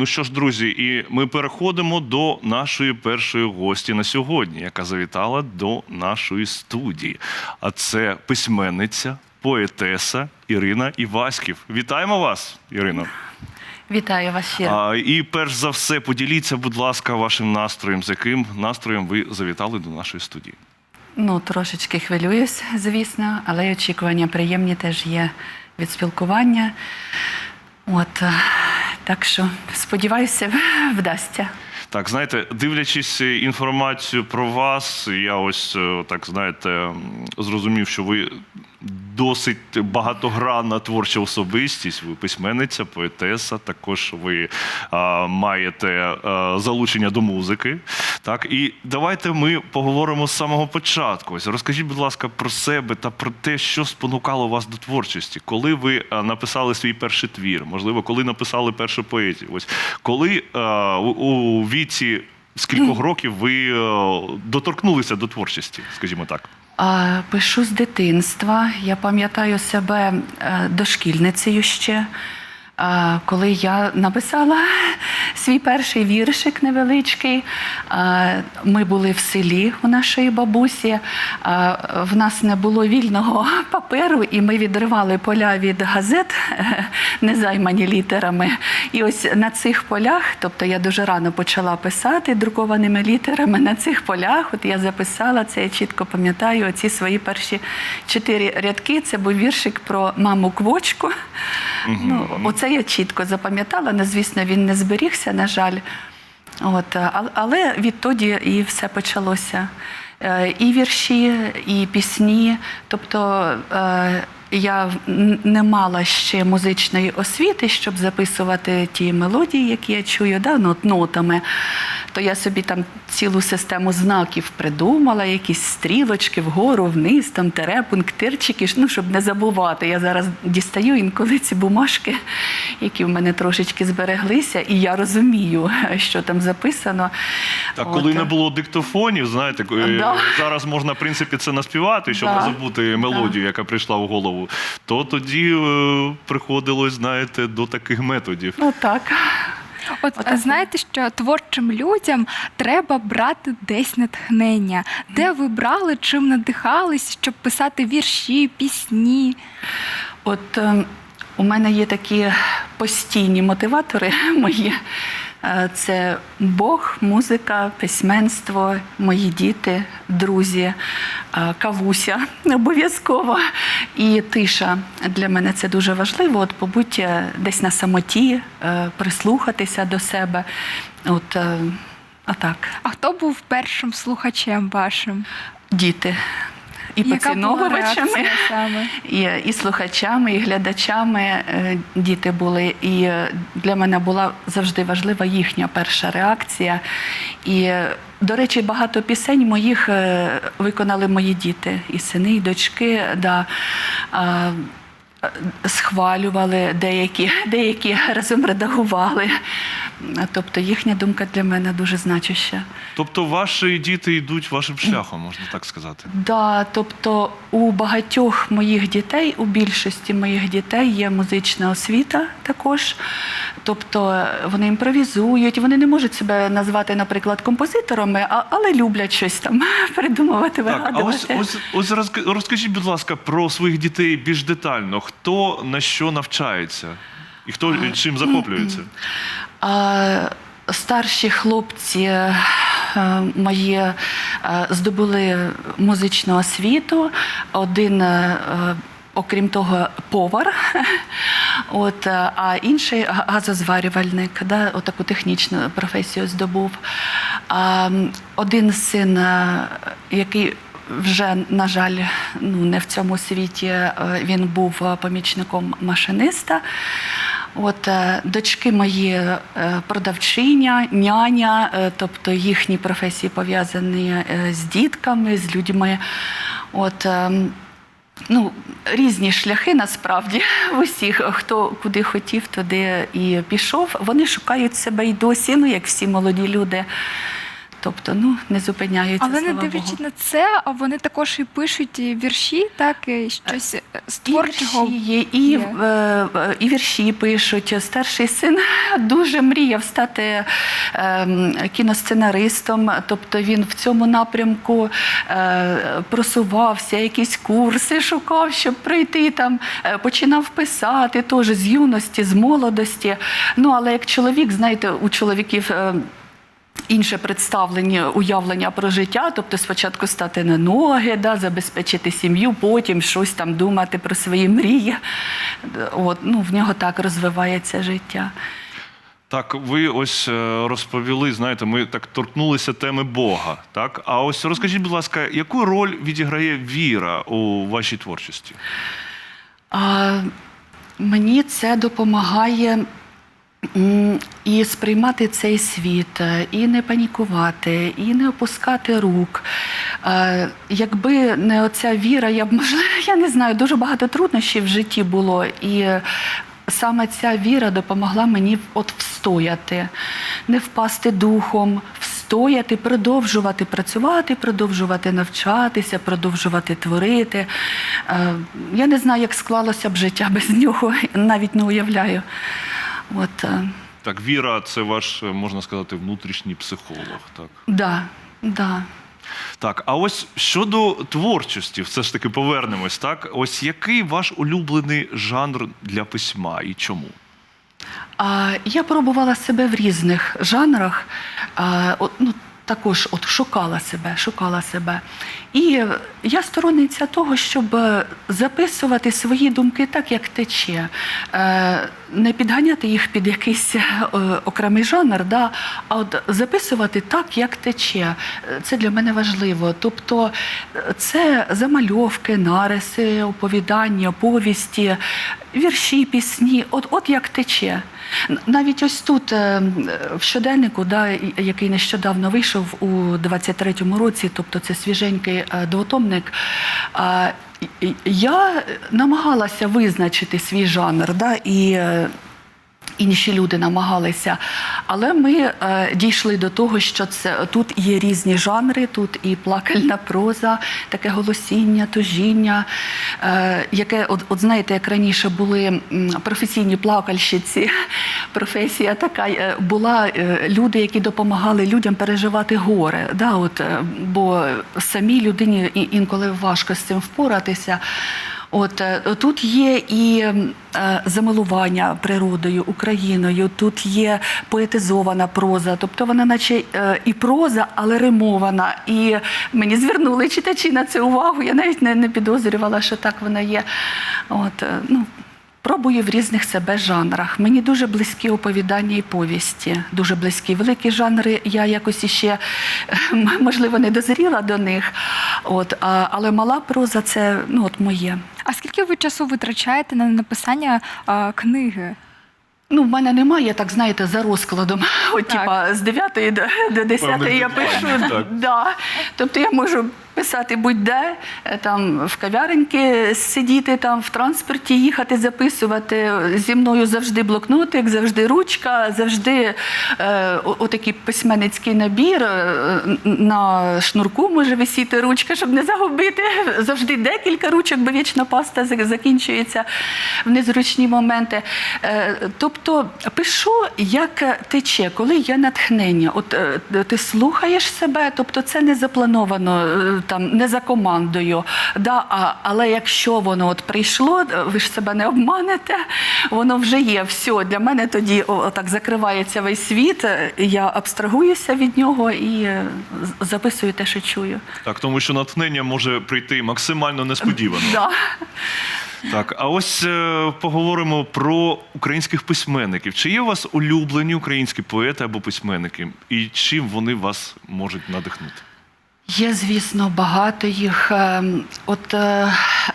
Ну що ж, друзі, і ми переходимо до нашої першої гості на сьогодні, яка завітала до нашої студії. А це письменниця, поетеса Ірина Іваськів. Вітаємо вас, Ірино. Вітаю вас щиро. А, і перш за все, поділіться, будь ласка, вашим настроєм, з яким настроєм ви завітали до нашої студії. Ну, трошечки хвилююсь, звісно, але й очікування приємні теж є від спілкування. От, так що сподіваюся, вдасться. Так, знаєте, дивлячись е, інформацію про вас, я ось е, так знаєте, зрозумів, що ви досить багатогранна творча особистість. Ви письменниця, поетеса. Також ви а, маєте е, залучення до музики. Так, і давайте ми поговоримо з самого початку. Ось розкажіть, будь ласка, про себе та про те, що спонукало вас до творчості, коли ви написали свій перший твір, можливо, коли написали першу поезію. Ось коли е, у, у віці скількох років ви доторкнулися до творчості, скажімо так. Пишу з дитинства. Я пам'ятаю себе е, дошкільницею ще. Коли я написала свій перший віршик невеличкий, ми були в селі у нашої бабусі. В нас не було вільного паперу, і ми відривали поля від газет, незаймані літерами. І ось на цих полях, тобто я дуже рано почала писати друкованими літерами на цих полях. От я записала це, я чітко пам'ятаю оці свої перші чотири рядки. Це був віршик про маму квочку. Ну, оце я чітко запам'ятала. Не звісно, він не зберігся, на жаль. От, але відтоді і все почалося. Е, І вірші, і пісні. Тобто е, я не мала ще музичної освіти, щоб записувати ті мелодії, які я чую, да, ну, нотами. То я собі там цілу систему знаків придумала, якісь стрілочки вгору, вниз, там тере, пунктирчики, ну, щоб не забувати. Я зараз дістаю інколи ці бумажки, які в мене трошечки збереглися, і я розумію, що там записано. Так, От. коли не було диктофонів, знаєте, е, Да. зараз можна, в принципі, це наспівати, щоб Да. забути мелодію, яка прийшла в голову. То тоді е, приходилось, знаєте, до таких методів. Ну так. От Отак. знаєте, що творчим людям треба брати десь натхнення. Де ви брали, чим надихались, щоб писати вірші, пісні? От е, у мене є такі постійні мотиватори мої. Е, Це Бог, музика, письменство, мої діти, друзі, е, кавуся обов'язково. І тиша для мене це дуже важливо. От побудь е, десь на самоті, прислухатися до себе. От, а так, А хто був першим слухачем вашим? діти. І Яка поціновувачами. І, і слухачами, і глядачами е, діти були. І е, для мене була завжди важлива їхня перша реакція. І, е, до речі, багато пісень моїх виконали мої діти, і сини, і дочки. Да. Схвалювали деякі, деякі разом редагували. Тобто їхня думка для мене дуже значуща. Тобто ваші діти йдуть вашим шляхом, можна так сказати. Да, тобто у багатьох моїх дітей, у більшості моїх дітей є музична освіта також. Тобто вони імпровізують, вони не можуть себе назвати, наприклад, композиторами, а- але люблять щось там придумувати, Так, а ось, ось, ось розкажіть, будь ласка, про своїх дітей більш детально. Хто на що навчається? І хто чим захоплюється? Старші хлопці е, мої е, здобули музичну освіту. Один, е, окрім того, повар. От, а інший газозварювальник, да, отаку технічну професію здобув. Один син, який вже, на жаль, ну, не в цьому світі, е, він був е, помічником машиниста. От е, дочки мої продавчиня, няня, тобто їхні професії пов'язані з дітками, з людьми. От, ну, різні шляхи насправді усіх, хто куди хотів, туди і пішов. Вони шукають себе і досі, ну як всі молоді люди. Тобто, ну не зупиняються. Але не слава дивлячись Богу. на це, а вони також і пишуть і вірші, так і щось е, з І вірші і, е, і вірші пишуть. Старший син дуже мріяв стати е, кіносценаристом. Тобто він в цьому напрямку е, просувався, якісь курси шукав, щоб пройти там, починав писати теж з юності, з молодості. Ну, але як чоловік, знаєте, у чоловіків. Інше представлення, уявлення про життя, тобто спочатку стати на ноги, да, забезпечити сім'ю, потім щось там думати про свої мрії. От, ну, в нього так розвивається життя. Так, ви ось е, розповіли, знаєте, ми так торкнулися теми Бога. Так, а ось розкажіть, будь ласка, яку роль відіграє віра у вашій творчості? А, мені це допомагає і сприймати цей світ, е, і не панікувати, і не опускати рук. Е, Якби не оця віра, я б можливо, я не знаю, дуже багато труднощів в житті було. І саме ця віра допомогла мені от встояти, не впасти духом, встояти, продовжувати працювати, продовжувати навчатися, продовжувати творити. Е, Я не знаю, як склалося б життя без нього, навіть не уявляю. От, е, Так, віра це ваш, е, можна сказати, внутрішній психолог. Так. да, да. Так, а ось щодо творчості, все ж таки повернемось. Так, ось який ваш улюблений жанр для письма і чому? А, я пробувала себе в різних жанрах. А, ну, також от шукала себе, шукала себе. І я сторонниця того, щоб е, записувати свої думки так, як тече, Е, не підганяти їх під якийсь е, окремий жанр, да, а от записувати так, як тече. Е, Це для мене важливо. Тобто е, це замальовки, нариси, оповідання, повісті, вірші, пісні, от, от як тече. Навіть ось тут е, в щоденнику, да, який нещодавно вийшов у 23-му році, тобто це свіженький е, двотомник. Я намагалася визначити свій жанр, да, і е, інші люди намагалися. Але ми е, дійшли до того, що це тут є різні жанри, тут і плакальна проза, таке голосіння, тужіння, е, яке, от, от знаєте, як раніше були професійні плакальщиці, професія така е, була е, люди, які допомагали людям переживати горе. Да, от, е, бо самій людині інколи важко з цим впоратися. От е, тут є і е, замилування природою, Україною, тут є поетизована проза, тобто вона, наче е, і проза, але римована. І мені звернули читачі на це увагу. Я навіть не, не підозрювала, що так вона є. От, ну, Пробую в різних себе жанрах. Мені дуже близькі оповідання і повісті, дуже близькі. Великі жанри я якось іще можливо не дозріла до них. От, а, але мала проза це ну, от моє. А скільки ви часу витрачаєте на написання а, книги? Ну, в мене немає, так знаєте, за розкладом. От, Так. типа, з 9 до, до 10 Певних я дедлайнів, пишу. так. Да. Тобто я можу писати будь-де, е, там в кав'яреньки сидіти, там в транспорті їхати, записувати. Зі мною завжди блокнотик, завжди ручка, завжди е, отакий письменницький набір. е, На шнурку може висіти ручка, щоб не загубити. Завжди декілька ручок, бо вічна паста закінчується в незручні моменти. Е, Тобто пишу, як тече, коли є натхнення. От е, ти слухаєш себе, тобто це не заплановано е, там, не за командою. Да? А, але якщо воно от прийшло, ви ж себе не обманете, воно вже є. Все, для мене тоді о- отак закривається весь світ. е, Я абстрагуюся від нього і е, записую те, що чую. Так, тому що натхнення може прийти максимально несподівано. Да. Так, а ось е, поговоримо про українських письменників. Чи є у вас улюблені українські поети або письменники? І чим вони вас можуть надихнути? Є, звісно, багато їх. Ем, От е,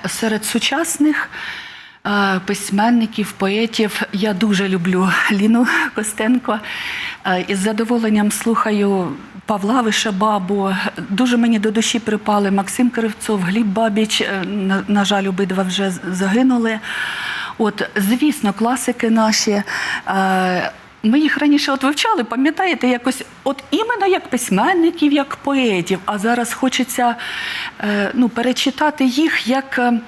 серед сучасних е, письменників, поетів я дуже люблю Ліну Костенко. Е, Із задоволенням слухаю Павла Вишебабу. Дуже мені до душі припали Максим Кривцов, Гліб Бабіч. На жаль, обидва вже загинули. От, звісно, класики наші. Ми їх раніше от вивчали, пам'ятаєте, якось от іменно як письменників, як поетів. А зараз хочеться е, ну, перечитати їх як. е,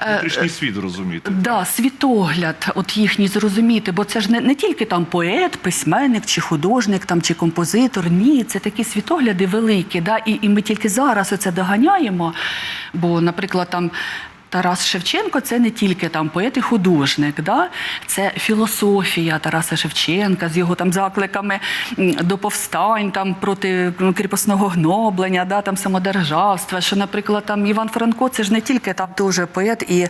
е, Внутрішній світ розуміти. Да, світогляд, от їхній зрозуміти, бо це ж не, не тільки там поет, письменник чи художник, там чи композитор. Ні, це такі світогляди великі. Да? І, і ми тільки зараз оце доганяємо. Бо, наприклад, там. Тарас Шевченко це не тільки там поет і художник, да? це філософія Тараса Шевченка з його там закликами до повстань там проти кріпосного гноблення, да? там самодержавства. Що, наприклад, там Іван Франко, це ж не тільки там дуже поет і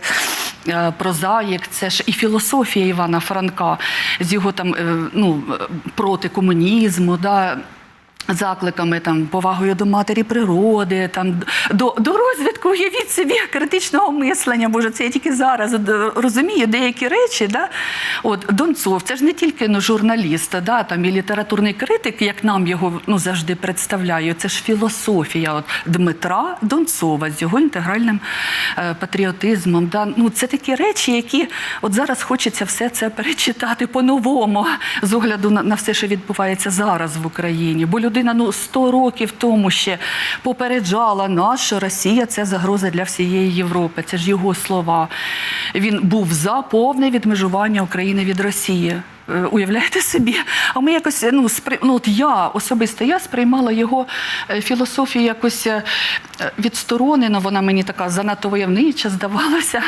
е, прозаїк, це ж і філософія Івана Франка з його там е, ну, е, проти комунізму. Да? Закликами там повагою до матері природи, там до, до розвитку уявіть собі критичного мислення. Боже, це я тільки зараз розумію деякі речі. Да? От Донцов, це ж не тільки ну, журналіст, да, там і літературний критик, як нам його ну, завжди представляють. Це ж філософія от, Дмитра Донцова з його інтегральним е, патріотизмом. Да? Ну, це такі речі, які от зараз хочеться все це перечитати по-новому з огляду на, на все, що відбувається зараз в Україні. Бо людина ну 100 років тому ще попереджала нас, що Росія це загроза для всієї Європи. Це ж його слова. Він був за повне відмежування України від Росії. Е, Уявляєте собі? А ми якось ну, спри... ну от я особисто я сприймала його е, філософію якось е, відсторонено. Вона мені така занадто войовнича здавалася.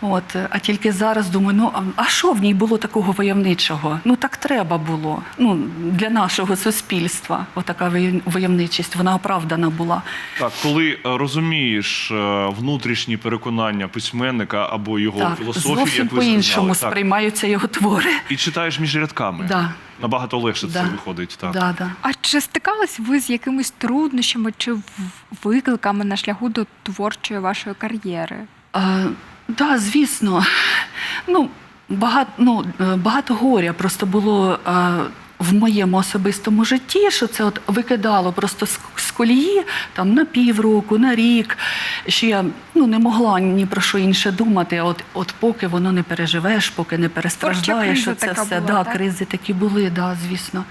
От, а тільки зараз думаю, ну а- що в ній було такого войовничого? Ну так треба було. Ну для нашого суспільства. Отака войовничість, вона оправдана була. Так, коли розумієш внутрішні переконання письменника або його так, філософію, зовсім як ви по-іншому так, сприймаються його твори. і читаєш між рядками. Да. Набагато легше Да. це виходить. Так. Да, да. А чи стикались ви з якимись труднощами чи викликами на шляху до творчої вашої кар'єри? Так, да, звісно. Ну, багато, ну, е, багато горя просто було. е, В моєму особистому житті, що це от викидало просто з, колії там на півроку, на рік, що я ну не могла ні про що інше думати. От, от поки воно не переживеш, поки не перестраждаєш, що це все. була, да, так? кризи такі були, да, звісно.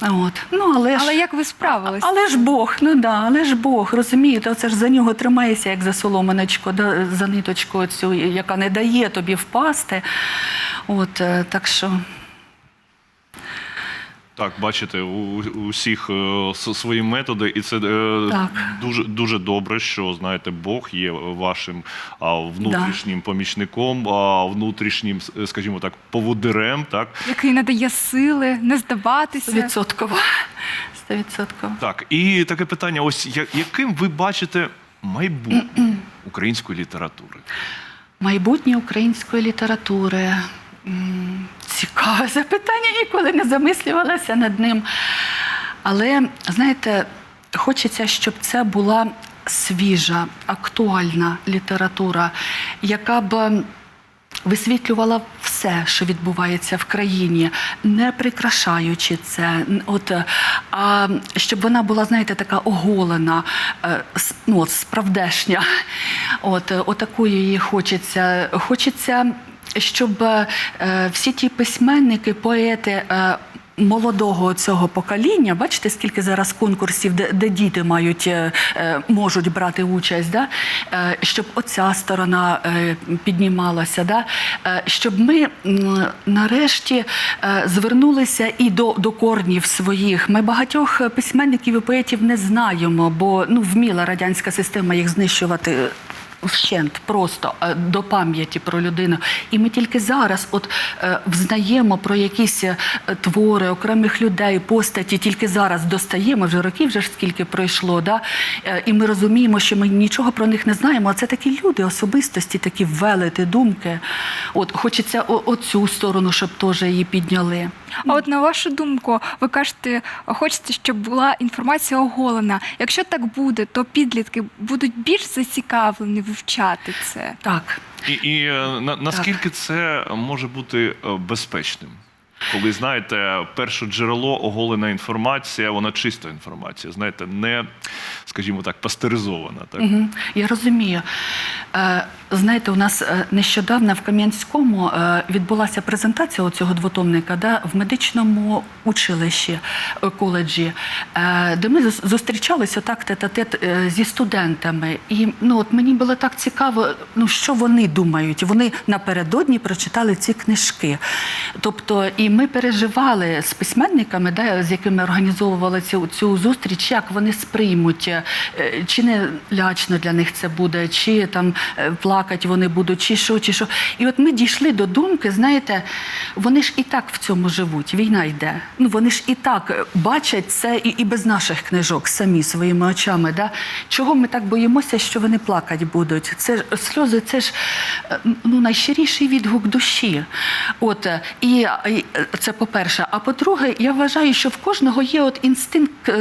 От. Ну, але, ж, Але як ви справились? але ж Бог, ну да, але ж Бог, розумієте, оце ж за нього тримаєшся, як за соломиночку, да, за ниточку цю, яка не дає тобі впасти. От, е, так що Так, бачите, у, у всіх е, свої методи, і це е, Так. дуже дуже добре, що знаєте, Бог є вашим внутрішнім помічником, а, внутрішнім, скажімо так, поводирем. Так, Який надає сили не здаватися? Стовідсотково. так. І таке питання: ось яким ви бачите майбутнє української літератури? Майбутнє української літератури. Цікаве запитання, ніколи не замислювалася над ним. Але, знаєте, хочеться, щоб це була свіжа, актуальна література, яка б висвітлювала все, що відбувається в країні, не прикрашаючи це. От, е, а щоб вона була, знаєте, така оголена, е, ну, от, справдешня. От, е, отакої її хочеться. Хочеться, щоб е, всі ті письменники, поети. е, Молодого цього покоління, бачите, скільки зараз конкурсів, де, де діти мають е, е, можуть брати участь, да? е, щоб оця сторона е, піднімалася, да? е, щоб ми нарешті е, звернулися і до, до корнів своїх. Ми багатьох письменників і поетів не знаємо, бо ну вміла радянська система їх знищувати вщент просто е, до пам'яті про людину. І ми тільки зараз от е, взнаємо про якісь е, твори окремих людей, постаті, тільки зараз достаємо, вже років вже ж скільки пройшло. Да? І ми розуміємо, що ми нічого про них не знаємо. А це такі люди, особистості, такі велети, думки. От хочеться оцю сторону, щоб теж її підняли. А от на вашу думку, ви кажете, хочете, щоб була інформація оголена. Якщо так буде, то підлітки будуть більш зацікавлені вивчати це. Так. І, і е, на, наскільки це може бути е, безпечним? Коли знаєте, перше джерело оголена інформація, вона чиста інформація, знаєте, не, скажімо так, пастеризована. Так? Угу. Я розумію. Е, знаєте, у нас е, нещодавно в Кам'янському е, відбулася презентація цього двотомника да, в медичному училищі е, коледжі, де ми зустрічалися так тет-а-тет зі студентами. І ну, от мені було так цікаво, ну що вони думають. Вони напередодні прочитали ці книжки. Тобто, і ми переживали з письменниками, да, з якими організовували цю, цю зустріч, як вони сприймуть, чи не лячно для них це буде, чи там е, плакать вони будуть, чи що, чи що. І от ми дійшли до думки, знаєте, вони ж і так в цьому живуть. Війна йде. Ну вони ж і так бачать це і, і без наших книжок самі своїми очами. Да? Чого ми так боїмося, що вони плакать будуть? Це ж сльози, це ж е, ну, найщиріший відгук душі. От е, і, і е, це по-перше. А по-друге, я вважаю, що в кожного є от інстинкт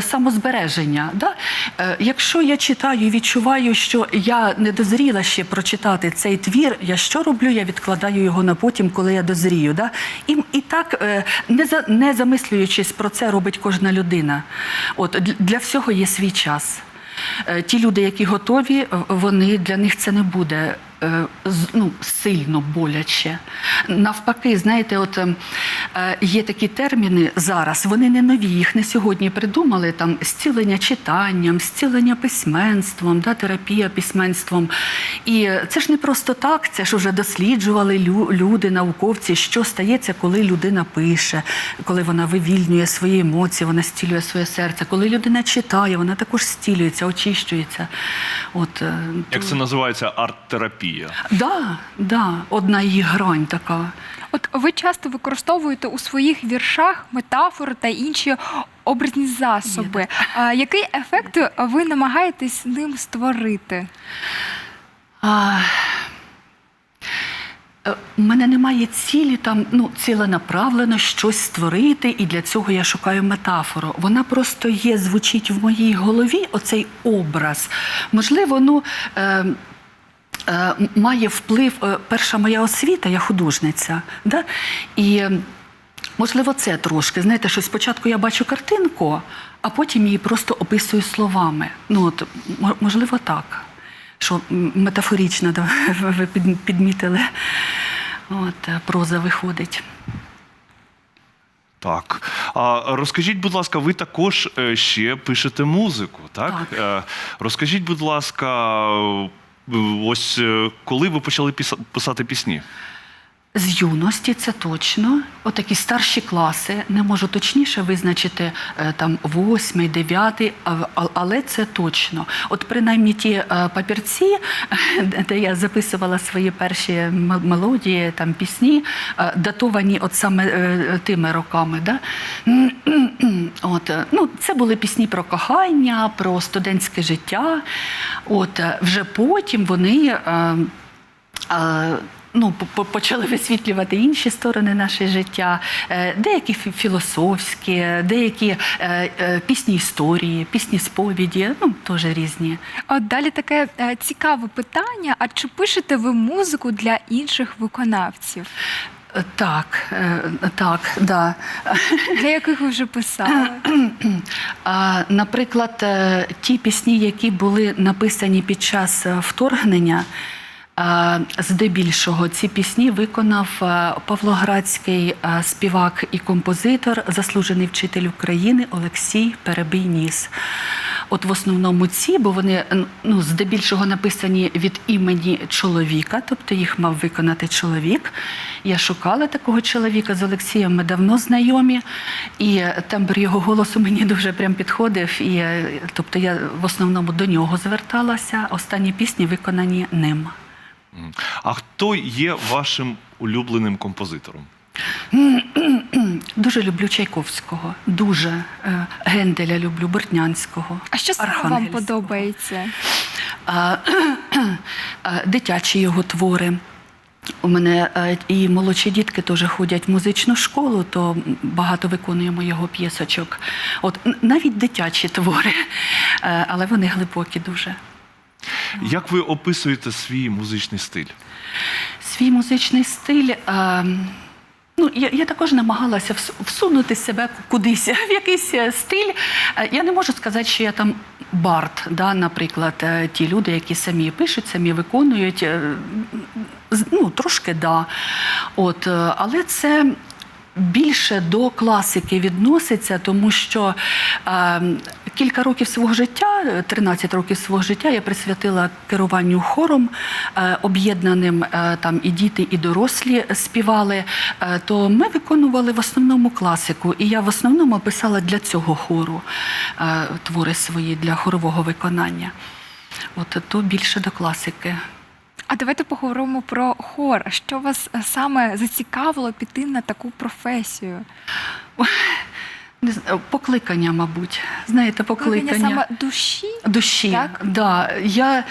самозбереження. Да? Якщо я читаю і відчуваю, що я не дозріла ще прочитати цей твір, я що роблю? Я відкладаю його на потім, коли я дозрію. Да? І, і так, е, не, за, не замислюючись про це, робить кожна людина. От для- всього є свій час. Е, Ті люди, які готові, вони для них це не буде ну, сильно боляче. Навпаки, знаєте, от ем, е, є такі терміни зараз, вони не нові, їх не сьогодні придумали. Там зцілення читанням, зцілення письменством, да, терапія письменством. І е, це ж не просто так, це ж вже досліджували лю- люди, науковці, що стається, коли людина пише, коли вона вивільнює свої емоції, вона зцілює своє серце. Коли людина читає, вона також зцілюється, очищується. От, е, Як це називається арт-терапія? Да, да, одна її грань така. От ви часто використовуєте у своїх віршах метафори та інші образні засоби. А, який ефект ви намагаєтесь ним створити? А, е, у мене немає цілі там ну, ціленаправлено щось створити, і для цього я шукаю метафору. Вона просто є, звучить в моїй голові, оцей образ. Можливо, ну. Е, е, має вплив е, перша моя освіта, я художниця. Да? І е, можливо, це трошки. Знаєте, що спочатку я бачу картинку, а потім її просто описую словами. Ну, от, можливо, так. Що метафорично да, ви підмітили. От, е, проза виходить. Так. А розкажіть, будь ласка, ви також е, ще пишете музику, так? Так. Е, Розкажіть, будь ласка, е, ось е, коли ви почали писати пісні? З юності це точно. Отакі старші класи, не можу точніше визначити е, там восьмий, дев'ятий, але це точно. От принаймні ті е, папірці, де я записувала свої перші мелодії, там пісні, е, датовані от саме тими роками. Да? От, ну, це були пісні про кохання, про студентське життя. От, вже потім вони. Ну, по- по- почали висвітлювати інші сторони наше життя, Е, деякі філософські, деякі е, е, пісні історії, пісні сповіді, ну теж різні. От далі таке цікаве питання: а чи пишете ви музику для інших виконавців? Так, так, да. Для яких ви вже писали? Наприклад, ті пісні, які були написані під час вторгнення, здебільшого ці пісні виконав е, павлоградський е, співак і композитор, заслужений вчитель України Олексій Перебий Ніс. От в основному ці, бо вони ну, здебільшого написані від імені чоловіка, тобто їх мав виконати чоловік. Я шукала такого чоловіка з Олексієм, ми давно знайомі, і тембр його голосу мені дуже прям підходив. І, е, тобто я в основному до нього зверталася. Останні пісні виконані ним. А хто є вашим улюбленим композитором? Дуже люблю Чайковського, дуже Е, Генделя люблю, Бортнянського. А що саме вам подобається? Дитячі його твори. У мене е, і молодші дітки теж ходять в музичну школу, то багато виконуємо його п'єсочок. От навіть дитячі твори, е, але вони глибокі дуже. Як ви описуєте свій музичний стиль? Свій музичний стиль. е, Ну, я, я також намагалася всунути себе кудись в якийсь е, стиль. Е, Я не можу сказати, що я там бард, да, наприклад, е, ті люди, які самі пишуть, самі виконують. Ну, трошки да. От, але це більше до класики відноситься, тому що е, кілька років свого життя, е, 13 років свого життя, я присвятила керуванню хором е, об'єднаним, е, там і діти, і дорослі співали. Е, то ми виконували в основному класику, і я в основному писала для цього хору е, твори свої для хорового виконання. От то більше до класики. А давайте поговоримо про хор. Що вас е, саме зацікавило піти на таку професію? Не знаю, покликання, мабуть. Знаєте, Покликання покликання. саме душі? душі. Так? Да. Я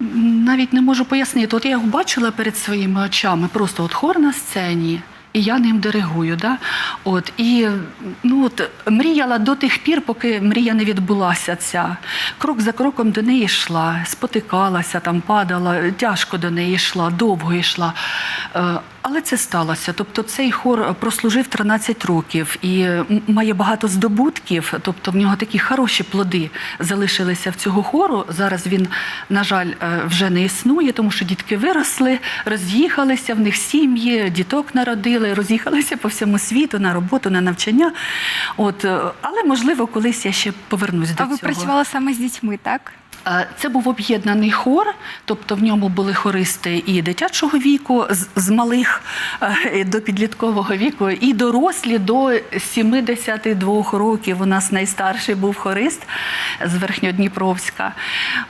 навіть не можу пояснити. От я його бачила перед своїми очами, просто от хор на сцені. І я ним диригую, да? от і ну от мріяла до тих пір, поки мрія не відбулася. Ця крок за кроком до неї йшла, спотикалася, там падала, тяжко до неї йшла, довго йшла. Але це сталося. Тобто цей хор прослужив 13 років і має багато здобутків. Тобто в нього такі хороші плоди залишилися в цього хору. Зараз він, на жаль, е, вже не існує, тому що дітки виросли, роз'їхалися, в них сім'ї, діток народили, роз'їхалися по всьому світу на роботу, на навчання. От, е, але можливо, колись я ще повернусь до А ви цього. працювали саме з дітьми, так? Е, Це був об'єднаний хор, тобто в ньому були хористи і дитячого віку, з, малих е, до підліткового віку, і дорослі до 72 років. У нас найстарший був хорист з Верхньодніпровська.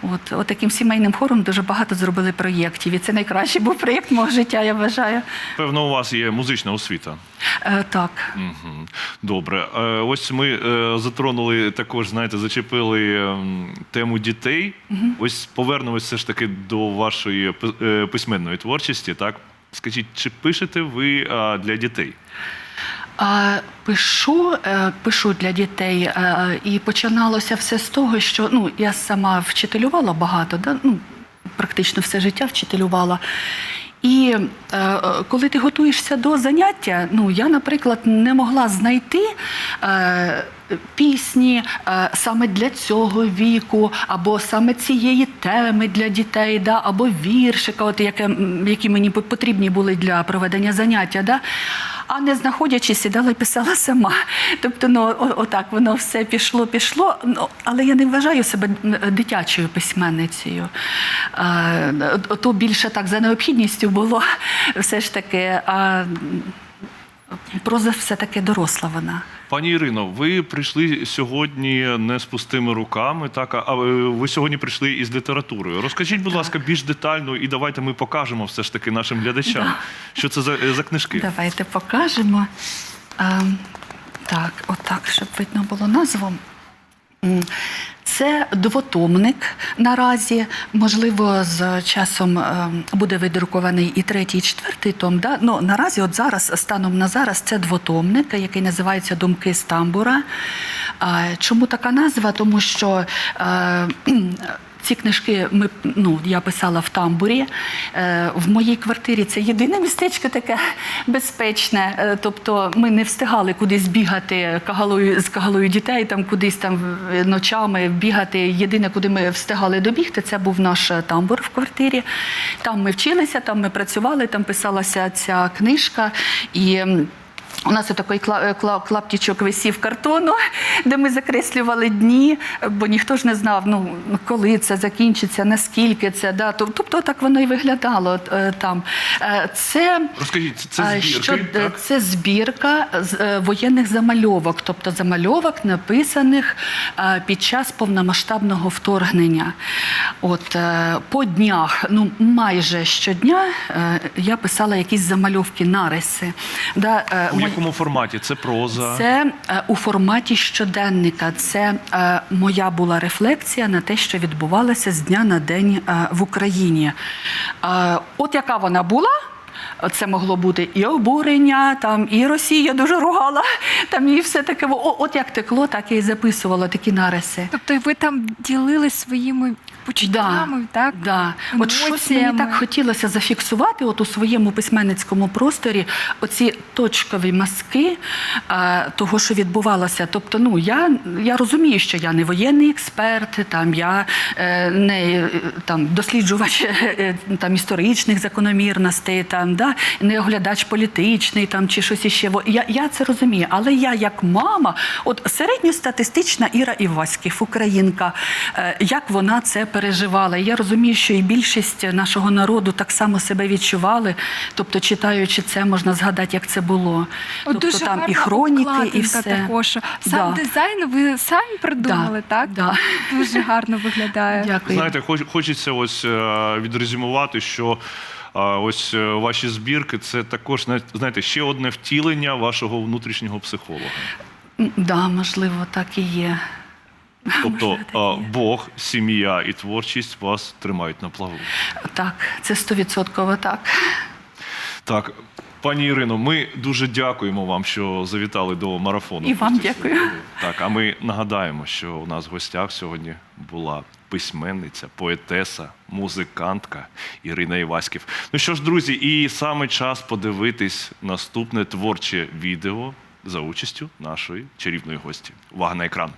От, от таким сімейним хором дуже багато зробили проєктів. І це найкращий був проєкт мого життя, я вважаю. Певно, у вас є музична освіта. Е, Так. Мгм. Добре. Е, Ось ми затронули також, знаєте, зачепили ем, тему дітей. Ось повернемось все ж таки до вашої е, письменної творчості. Так, скажіть, чи пишете ви для дітей? А, Пишу, е, пишу для дітей, е, і починалося все з того, що ну я сама вчителювала багато, да? ну, практично все життя вчителювала. І е, коли ти готуєшся до заняття, ну я, наприклад, не могла знайти. Е, Пісні е, саме для цього віку, або саме цієї теми для дітей, да, або віршика, от яке, які мені потрібні були для проведення заняття. Да. А не знаходячи, сідала і писала сама. Тобто, ну отак воно все пішло, пішло. Ну, але я не вважаю себе дитячою письменницею. То більше так за необхідністю було все ж таки. А проза все-таки доросла вона. Пані Ірино, ви прийшли сьогодні не з пустими руками, так а е, ви сьогодні прийшли із літературою. Розкажіть, будь ласка, більш детально, і давайте ми покажемо все ж таки нашим глядачам, що це за, е, за книжки. Давайте покажемо. А, так, отак, щоб видно було назву. Це двотомник наразі. Можливо, з часом е, буде видрукований і третій, і четвертий том. Да? Ну, наразі, от зараз, станом на зараз, це двотомник, який називається Думки з тамбура. Чому така назва? Тому що е, ці книжки ми, ну, я писала в тамбурі. Е, в моїй квартирі це єдине містечко таке безпечне. Е, тобто ми не встигали кудись бігати кагалою, з кагалою дітей, там кудись там е, ночами бігати. Єдине, куди ми встигали добігти, це був наш тамбур в квартирі. Там ми вчилися, там ми працювали, там писалася ця книжка. І у нас такий кла- клаптічок висів картону, де ми закреслювали дні, бо ніхто ж не знав, ну коли це закінчиться, наскільки це. Да. Тобто так воно і виглядало е, там. Е, Це Розкажіть, це, збірки, що, е, так? це збірка з е, воєнних замальовок, тобто замальовок, написаних е, під час повномасштабного вторгнення. От е, по днях, ну майже щодня, е, я писала якісь замальовки, нариси. Да, е, якому форматі? Це проза. це е, у форматі щоденника. Це е, моя була рефлексія на те, що відбувалося з дня на день е, в Україні. Е, от яка вона була. Це могло бути і обурення, там і Росія дуже ругала, там і все таке. О, от як текло, так я і записувала такі нариси. Тобто ви там ділились своїми почуттями, так? Да. От щось мені так хотілося зафіксувати от у своєму письменницькому просторі оці точкові мазки а, того, що відбувалося. Тобто, ну я, я розумію, що я не воєнний експерт, там я е, не е, там досліджувач е, е, там історичних закономірностей, там да не оглядач політичний там чи щось іще. Я, я це розумію, але я як мама, от середньостатистична Іра Іваськів, українка, е, як вона це переживала. І я розумію, що і більшість нашого народу так само себе відчували. Тобто, читаючи це, можна згадати, як це було. От тобто дуже там і хроніки, і все. також. Сам Да. дизайн ви самі придумали, Да, так? да. Дуже гарно виглядає. Дякую. Знаєте, хоч- хочеться ось е, відрезюмувати, що е, ось е, ваші збірки це також зна- знаєте, ще одне втілення вашого внутрішнього психолога. Да, можливо, так і є. Тобто. Бог, сім'я і творчість вас тримають на плаву. Так, це стовідсотково так. Так, пані Ірино, ми дуже дякуємо вам, що завітали до марафону. І вам дякую. Так, а ми нагадаємо, що у нас в гостях сьогодні була письменниця, поетеса, музикантка Ірина Іваськів. Ну що ж, друзі, і саме час подивитись наступне творче відео за участю нашої чарівної гості. Увага на екран.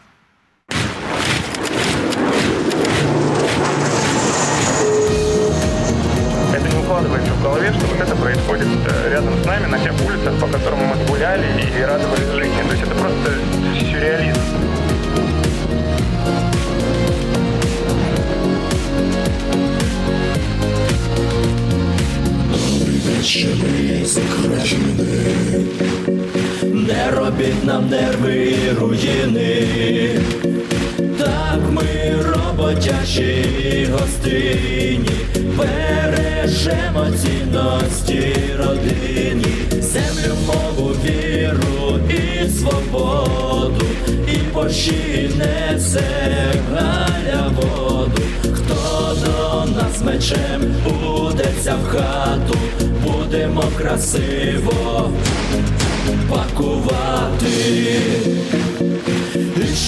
Это не укладывается в голове, что вот это происходит э, рядом с нами, на тех улицах, по которым мы гуляли и радовались жизни. То есть это просто сюрреализм. Не робіть нам нерви і руїни, так ми роботящі і гостинні, бережемо цінності родині, землю, мову, віру і свободу, і пощі несе галя воду. Хто до нас мечем будеться в хату, будемо красиво пакувати,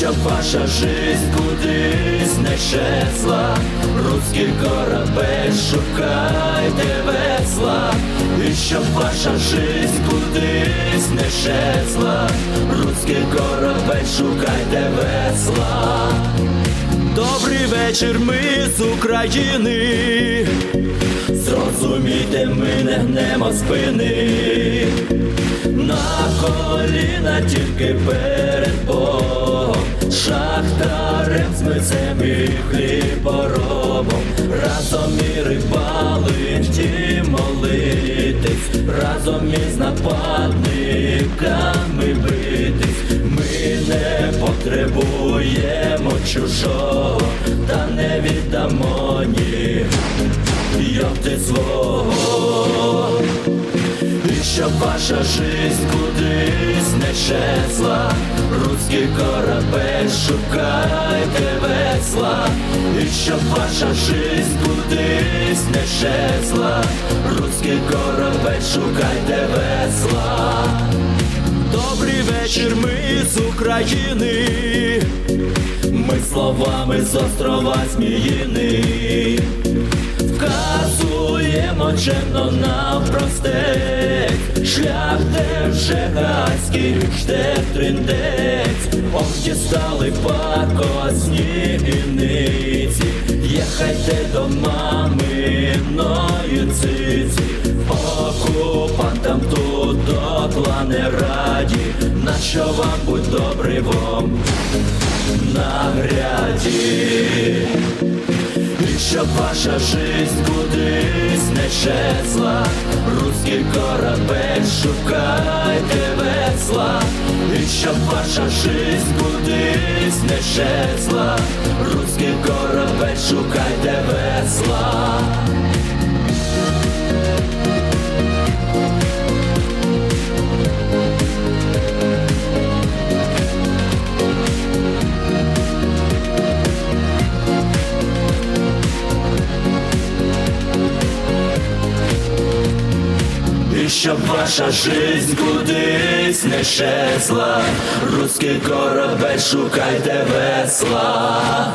щоб ваша жизнь кудись не щезла, Руський корабель шукайте весла, і щоб ваша жизнь кудись не щезла, Руський корабель шукайте весла. Добрий вечір, ми з України. Зрозумійте, ми не гнемо спини. На коліна тільки перед шахтарем з митцем і хліборобом, разом і рибали, ті молитись, разом із нападниками битись. Ми не потребуємо чужого, та не віддамо ні йоти свого. Щоб ваша жизнь кудись не щезла, Руський корабель шукайте весла, і щоб ваша жизнь кудись не щезла, Руський корабель шукайте весла. Добрий вечір, ми з України, ми словами з острова Зміїний Вказуємо чемно навпростець. Шлях де вже гаський, жде триндець. Ох, дістали пакосні іниці Єхайте до маминої циці. Окупантам тут докла не раді. На що вам будь добрий вам нагряді і щоб ваша жизнь кудись не щезла, Руський корабель шукайте весла, і щоб ваша жизнь кудись не щезла, Руський корабель шукайте весла. Щоб ваша жизнь кудись не щезла, Руський корабель шукайте весла.